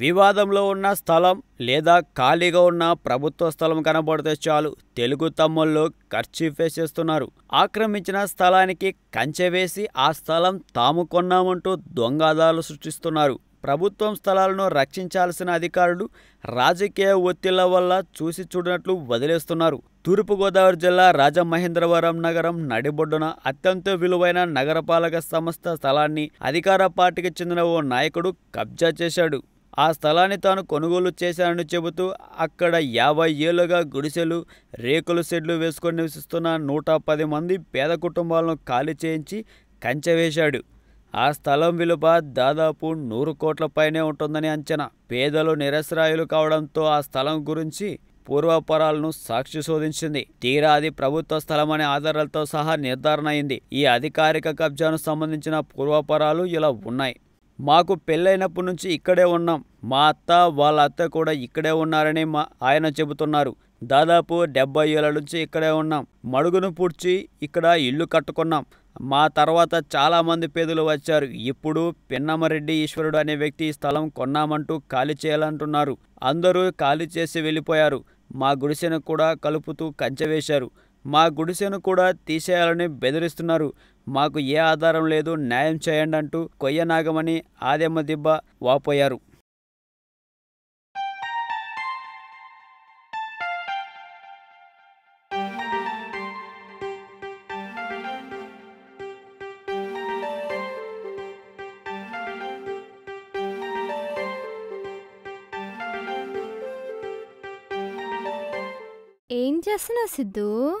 వివాదంలో ఉన్న స్థలం లేదా ఖాళీగా ఉన్న ప్రభుత్వ స్థలం కనబడితే చాలు తెలుగు తమ్ముళ్ళు ఖర్చీఫ్ వేసేస్తున్నారు. ఆక్రమించిన స్థలానికి కంచె వేసి ఆ స్థలం తాము కొన్నామంటూ దొంగాదాలు సృష్టిస్తున్నారు. ప్రభుత్వం స్థలాలను రక్షించాల్సిన అధికారులు రాజకీయ ఒత్తిళ్ళ వల్ల చూసి చూడనట్లు వదిలేస్తున్నారు. తూర్పుగోదావరి జిల్లా రాజమహేంద్రవరం నగరం నడిబొడ్డున అత్యంత విలువైన నగరపాలక సంస్థ స్థలాన్ని అధికార పార్టీకి చెందిన ఓ నాయకుడు కబ్జా చేశాడు. ఆ స్థలాన్ని తాను కొనుగోలు చేశానని చెబుతూ అక్కడ యాభై ఏళ్ళుగా గుడిసెలు రేకుల షెడ్లు వేసుకొని నివసిస్తున్న నూట పది మంది పేద కుటుంబాలను ఖాళీ చేయించి కంచె వేశాడు. ఆ స్థలం విలువ దాదాపు నూరు కోట్ల పైనే ఉంటుందని అంచనా. పేదలు నిరసరాయులు కావడంతో ఆ స్థలం గురించి పూర్వపరాలను సాక్షి శోధించింది. తీరా అది ప్రభుత్వ స్థలం అనే ఆధారాలతో సహా నిర్ధారణ అయింది. ఈ అధికారిక కబ్జాను సంబంధించిన పూర్వపరాలు ఇలా ఉన్నాయి. మాకు పెళ్ళైనప్పటి నుంచి ఇక్కడే ఉన్నాం. మా అత్త వాళ్ళ అత్త కూడా ఇక్కడే ఉన్నారని మా ఆయన చెబుతున్నారు. దాదాపు డెబ్బై ఏళ్ళ నుంచి ఇక్కడే ఉన్నాం. మడుగును పూడ్చి ఇక్కడ ఇల్లు కట్టుకున్నాం. మా తర్వాత చాలా మంది పేదలు వచ్చారు. ఇప్పుడు పిన్నమరెడ్డి ఈశ్వరుడు అనే వ్యక్తి స్థలం కొన్నామంటూ ఖాళీ చేయాలంటున్నారు. అందరూ ఖాళీ చేసి వెళ్ళిపోయారు. మా గుడిసెను కూడా కలుపుతూ కంచె వేశారు. మా గుడిసెను కూడా తీసేయాలని బెదిరిస్తున్నారు. మాకు ఏ ఆధారం లేదు న్యాయం చేయండి అంటూ కొయ్యనాగమని ఆదెమ్మ దిబ్బ వాపోయారు. ఏం చేస్తున్నావు సిద్ధు?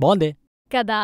బాగుందే కదా